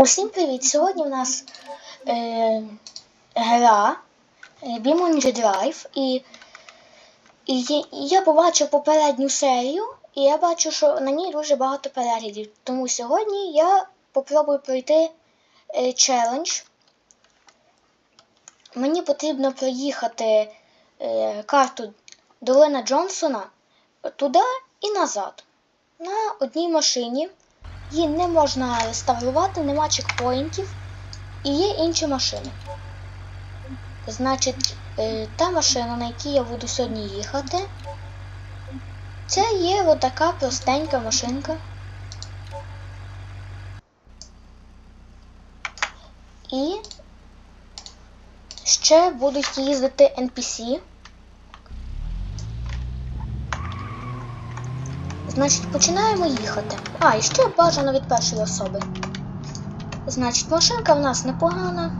Усім привіт! Сьогодні в нас е, гра е, Beamongy Drive і, і, і я побачив попередню серію, і я бачу, що на ній дуже багато переглядів. Тому сьогодні я попробую пройти е, челендж. Мені потрібно проїхати е, карту Долина Джонсона туди і назад на одній машині. Її не можна реставрувати, нема чекпоінтів і є інші машини. Значить, е, та машина, на якій я буду сьогодні їхати, це є отака простенька машинка. І ще будуть їздити NPC. Значить, починаємо їхати. А, і ще бажано від першої особи. Значить, машинка в нас непогана.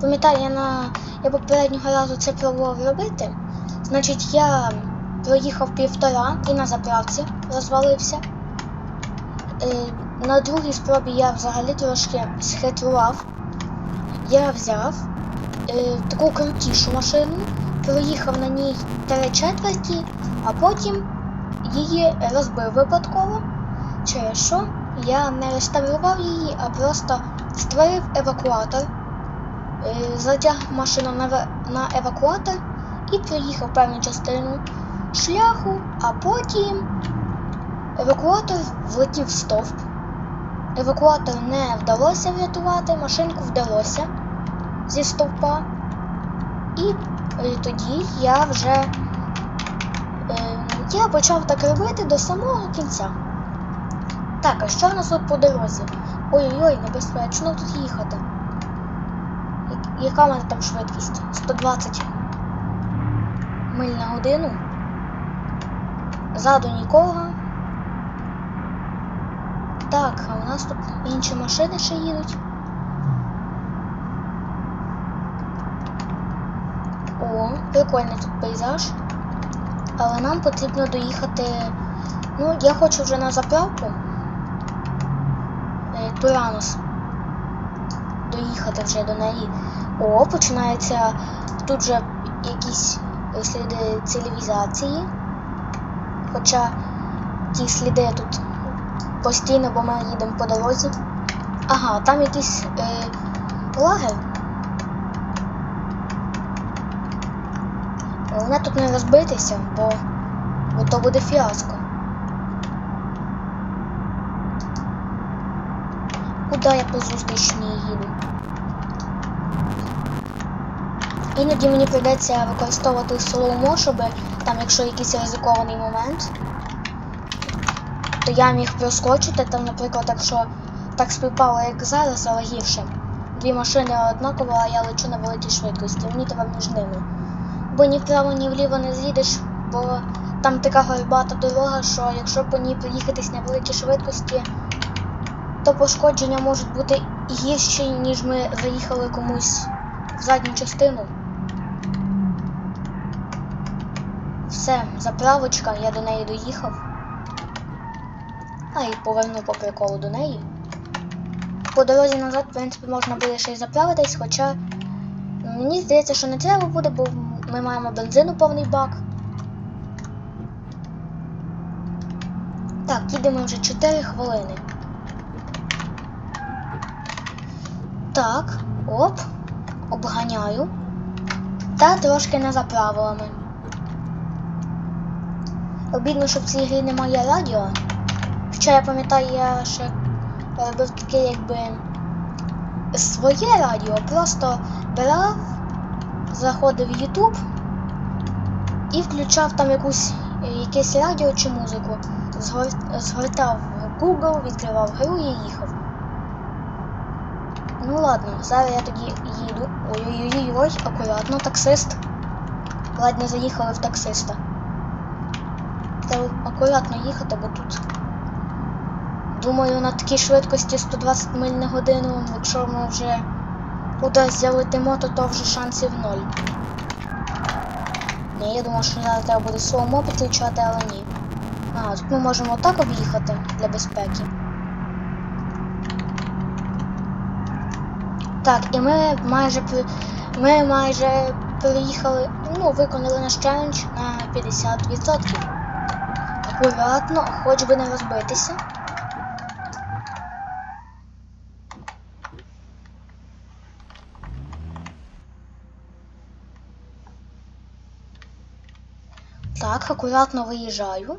Пам'ятаю, я на. Я попереднього разу це пробував робити. Значить, я проїхав півтора і на заправці розвалився. Е, на другій спробі я взагалі трошки схитрував. Я взяв е, таку крутішу машину, проїхав на ній три четверті, а потім її розбив випадково, через що я не реставрував її, а просто створив евакуатор, е, затяг машину на, евакуатор і проїхав певну частину шляху, а потім евакуатор влетів в стовп. Евакуатор не вдалося врятувати, машинку вдалося зі стовпа. І е, тоді я вже Е, Я почав так робити до самого кінця. Так, а що в нас тут по дорозі? Ой-ой-ой, небезпечно тут їхати. Яка в мене там швидкість? 120 миль на годину. Ззаду нікого. Так, а у нас тут інші машини ще їдуть. О, прикольний тут пейзаж. Але нам потрібно доїхати. Ну, я хочу вже на заправку. Е, Туранос. Доїхати вже до неї. О, починається тут вже якісь е, сліди цивілізації. Хоча ті сліди тут постійно, бо ми їдемо по дорозі. Ага, там якийсь е, лагер. Головне тут не розбитися, бо, бо то буде фіаско. Куди я по зустрічній їду? Іноді мені прийдеться використовувати слоумо, щоб там, якщо якийсь ризикований момент, то я міг проскочити. Там, наприклад, якщо так співпало, як зараз, але гірше. Дві машини однаково, а я лечу на великій швидкості. Мені треба між ними бо ні вправо, ні вліво не з'їдеш, бо там така горбата дорога, що якщо по ній проїхатись на великій швидкості, то пошкодження можуть бути гірші, ніж ми заїхали комусь в задню частину. Все, заправочка, я до неї доїхав. А і поверну по приколу до неї. По дорозі назад, в принципі, можна буде ще й заправитись, хоча Мені здається, що не треба буде, бо ми маємо бензину повний бак. Так, їдемо вже 4 хвилини. Так, оп, обганяю. Та трошки не за правилами. Обідно, що в цій грі немає радіо. Хоча я пам'ятаю, я ще робив таке якби своє радіо, просто брав, заходив в YouTube і включав там якусь, е, якесь радіо чи музику, згор- згортав Google, відкривав гру і їхав. Ну ладно, зараз я тоді їду. Ой-ой-ой, акуратно, таксист. Ладно, заїхали в таксиста. Треба акуратно їхати, бо тут. Думаю, на такій швидкості 120 миль на годину, якщо ми вже кудись залетимо, то то вже шансів ноль. Ні, я думав, що зараз треба буде слоумо підключати, але ні. А, тут ми можемо отак об'їхати для безпеки. Так, і ми майже ми майже приїхали, ну, виконали наш челендж на 50%. Акуратно, хоч би не розбитися. Так, акуратно виїжджаю.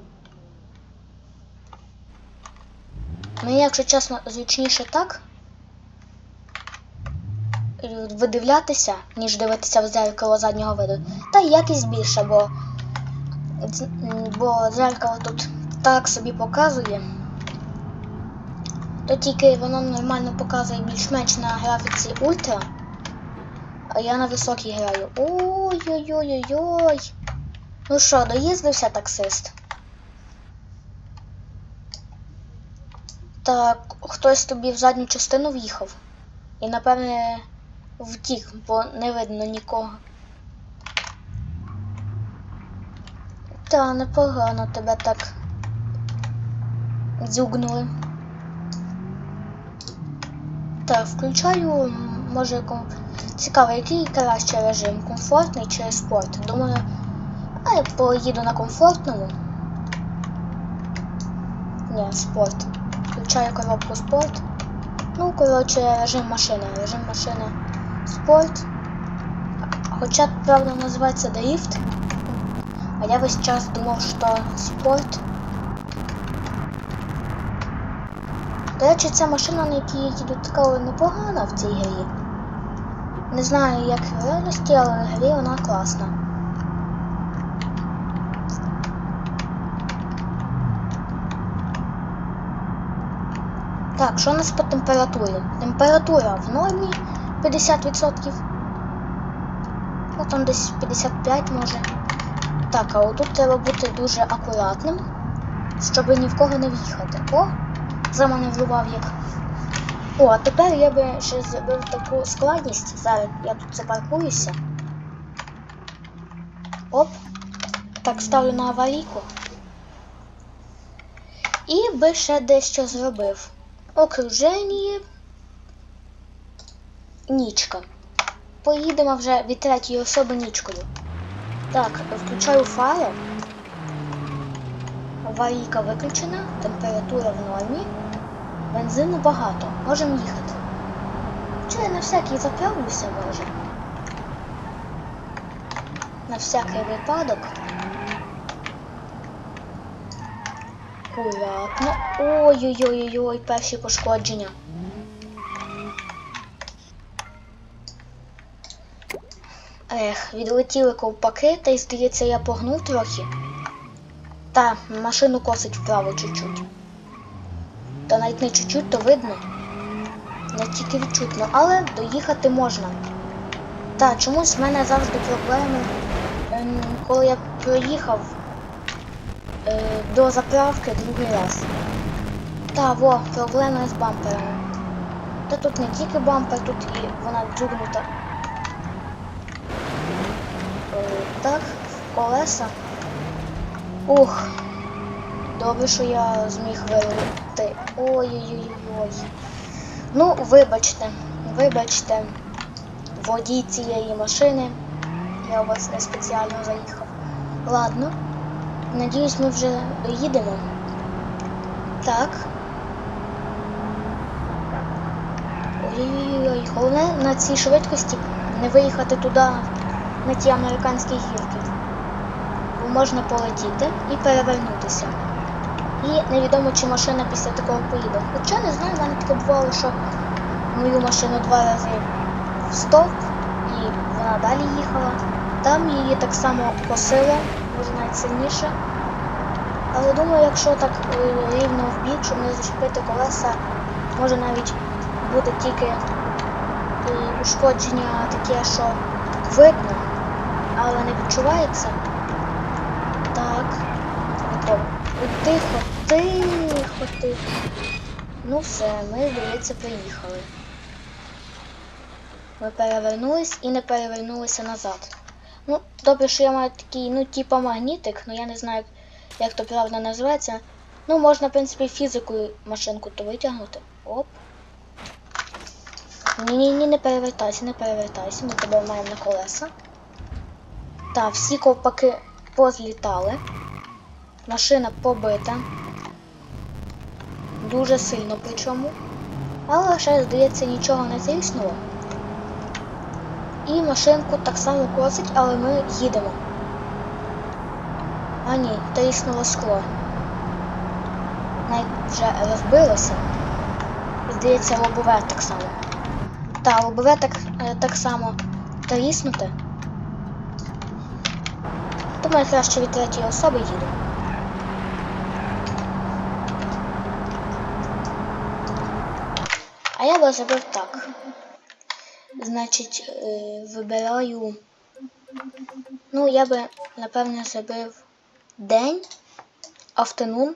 Мені, якщо чесно, зручніше так видивлятися, ніж дивитися в зеркало заднього виду. Та якість більша, бо, бо зеркало тут так собі показує. То тільки воно нормально показує більш-менш на графіці ультра. А я на високій граю. Ой-ой-ой-ой-ой. Ну що, доїздився таксист? Так, хтось тобі в задню частину в'їхав. І напевне втік, бо не видно нікого. Та непогано тебе так дзюгнули. Так, включаю, може, ком... цікаво, який кращий режим, комфортний чи спорт. Думаю, а я поїду на комфортному. Ні, спорт. Включаю коробку спорт. Ну, коротше, режим машини. Режим машини спорт. Хоча, правда, називається дрифт. А я весь час думав, що спорт. До речі, ця машина, на якій я їду, така непогана в цій грі. Не знаю, як в реальності, але в грі вона класна. Так, що у нас по температурі? Температура в нормі 50%. Ну там десь 55 може. Так, а отут треба бути дуже акуратним, щоб ні в кого не в'їхати. О, заманеврував як. О, а тепер я би ще зробив таку складність. Зараз я тут запаркуюся. Оп. Так, ставлю на аварійку. І би ще дещо зробив. Окружені. Нічка. Поїдемо вже від третьої особи нічкою. Так, включаю фари. Аварійка виключена, температура в нормі. Бензину багато. Можемо їхати. Чи я на всякий заправлюся може? На всякий випадок. Акуратно. Ой-ой-ой-ой, перші пошкодження. Ех, відлетіли ковпаки, та й здається, я погнув трохи. Та, машину косить вправо чуть-чуть. Та навіть не чуть-чуть, то видно. Не тільки відчутно, але доїхати можна. Та, чомусь в мене завжди проблеми, ем, коли я проїхав е, до заправки другий раз. Та, во, проблема з бамперами. Та тут не тільки бампер, тут і вона дзюгнута. Е, так, колеса. Ух. Добре, що я зміг вирвати. Ой-ой-ой-ой. Ну, вибачте, вибачте, водій цієї машини. Я у вас не спеціально заїхав. Ладно. Надіюсь, ми вже доїдемо. Так. Ой-ой-ой, головне на цій швидкості не виїхати туди, на ті американські гірки. Бо можна полетіти і перевернутися. І невідомо, чи машина після такого поїде. Хоча не знаю, в мене таке бувало, що мою машину два рази в стовп, і вона далі їхала. Там її так само косило, навіть сильніше. Але думаю, якщо так е, рівно в бік, щоб не зачепити колеса, може навіть буде тільки е, ушкодження таке, що видно, але не відчувається. Так. Готово. Тихо, тихо, тихо. Ну все, ми, здається, приїхали. Ми перевернулись і не перевернулися назад. Ну, добре, що я маю такий, ну, типа магнітик, ну я не знаю, як то правильно називається. Ну, можна, в принципі, фізикою машинку то витягнути. Оп. Ні-ні-ні, не перевертайся, не перевертайся, ми тебе маємо на колеса. Так, всі ковпаки позлітали. Машина побита. Дуже сильно причому. Але ще, здається, нічого не тріснуло. І машинку так само косить, але ми їдемо. А ні, тріснуло скло. Навіть вже розбилося. І здається, лобове так само. Та, лобове так, е, так само тріснуте. Тому я краще від третьої особи їду. А я би зробив так. Значить, е, вибираю. Ну, я би, напевно, зробив день, автонун.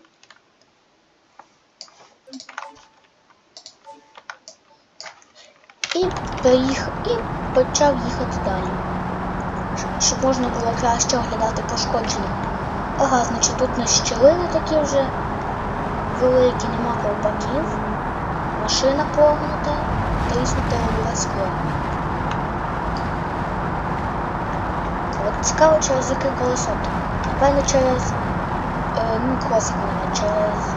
І приїхав, і почав їхати далі. Щоб можна було краще оглядати пошкодження. Ага, значить тут не щілини такі вже великі, нема ковпаків. Машина погнута, тріснуте лобове скло. От цікаво, через яке колесо. Напевно, через. Е, ну, кросик через.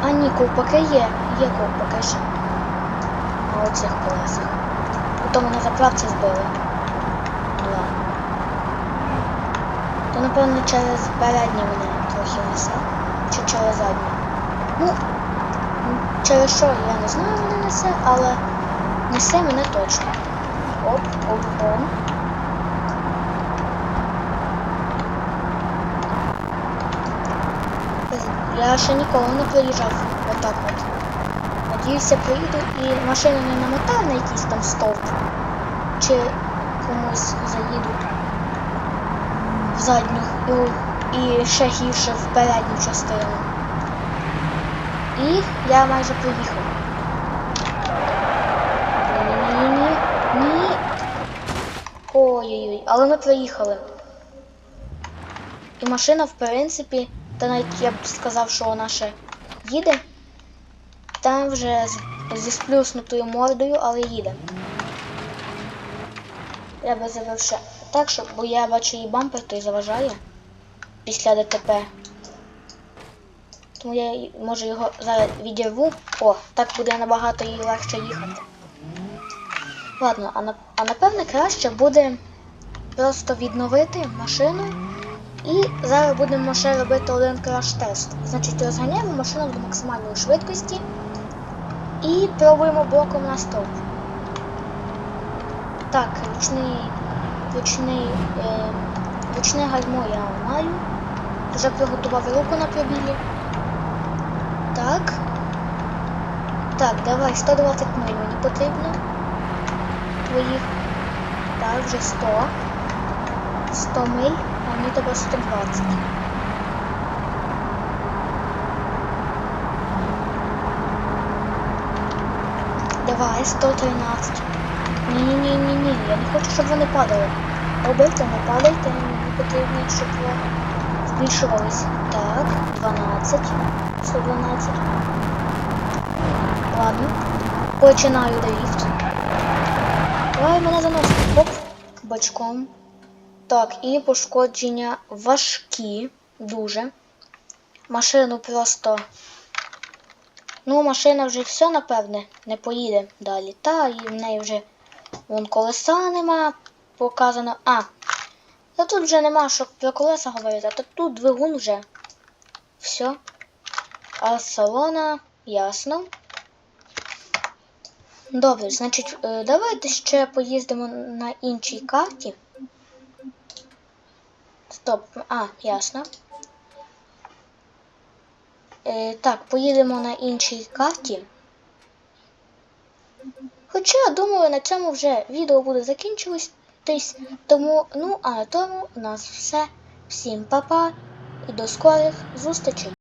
А ні, ковпаки є. Є ковпаки ще. На оцих колесах. Потім на заправці збили. Ладно. То напевно через передні мене трохи несе. Чи через задні. Ну, через що я не знаю мене несе, але несе мене точно. Оп, обгон. Я ще ніколи не проїжджав отак от. Надіюся, приїду і машину не намотаю на якийсь там стовп. Чи комусь заїдуть в задню і ще гірше в передню частину. І я майже приїхав. Ні, ні, ні. Ой-ой-ой, але ми приїхали. І машина, в принципі, та навіть я б сказав, що вона ще їде. Там вже зі сплюснутою мордою, але їде. Я би завів ще так, щоб, бо я бачу її бампер, той заважає після ДТП. Тому я може його зараз відірву. О, так буде набагато їй легше їхати. Ладно, а, на, а напевне краще буде просто відновити машину. І зараз будемо ще робити один краш-тест. Значить, розганяємо машину до максимальної швидкості і пробуємо блоком на стовп. Так, ручний, ручний, е, ручне гальмо я маю. Вже приготував руку на пробілі. Так. Так, давай, 120 миль мені потрібно. Твоїх. Так, вже 100. 100 миль, а мені треба 120. Давай, 113. Ні-ні-ні-ні, я не хочу, щоб вони падали. Робити, не падайте, мені потрібно, щоб вони збільшувались. Так, 12, 112. Ладно. Починаю дріфт. Давай мене заносить. Оп, бочком. Так, і пошкодження важкі, дуже. Машину просто. Ну, машина вже все, напевне, не поїде далі. Та і в неї вже вон колеса нема показано. А. Та тут вже нема що про колеса говорити, а тут двигун вже. Все. А салона ясно. Добре, значить, е, давайте ще поїздимо на іншій карті. Стоп. А, ясно. Е, так, поїдемо на іншій карті. Хоча, думаю, на цьому вже відео буде закінчуватись. Тому, ну, а на тому у нас все. Всім па-па і до скорих зустрічей!